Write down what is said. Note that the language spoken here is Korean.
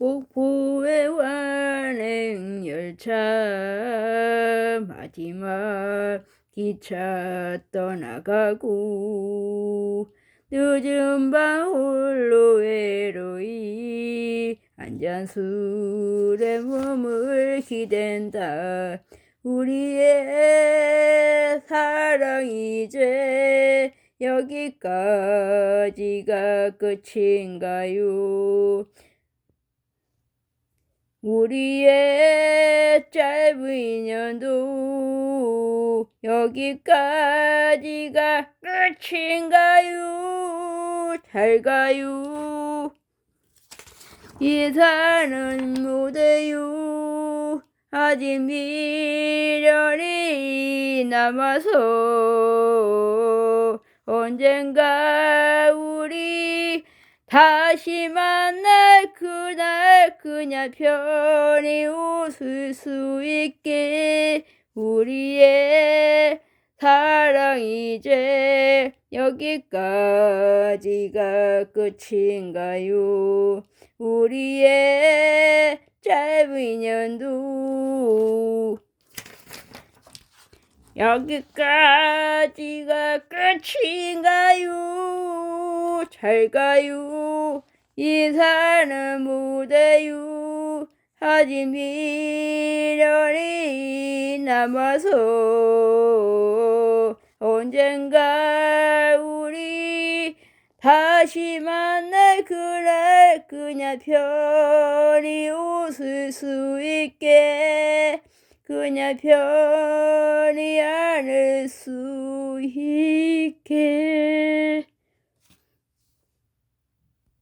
목포의 완행 열차 마지막 기차 떠나가고 늦은 밤 홀로 외로이 안전술에 몸을 기댄다 우리의 사랑 이제 여기까지가 끝인가요? 우리의 짧은 인연도 여기까지가 끝인가요? 잘 가요. 이사는 못해요. 아직 미련이 남아서 언젠가 우리 다시 만날 그날 그냥 편히 웃을 수 있게 우리의 사랑 이제 여기까지가 끝인가요? 우리의 짧은 인연도 여기까지가 끝인가요? 잘 가요. 인사는 못해요. 아직 미련이 남아서 언젠가 우리 다시 만날 그날 그냥 편히 웃을 수 있게 그냥 편히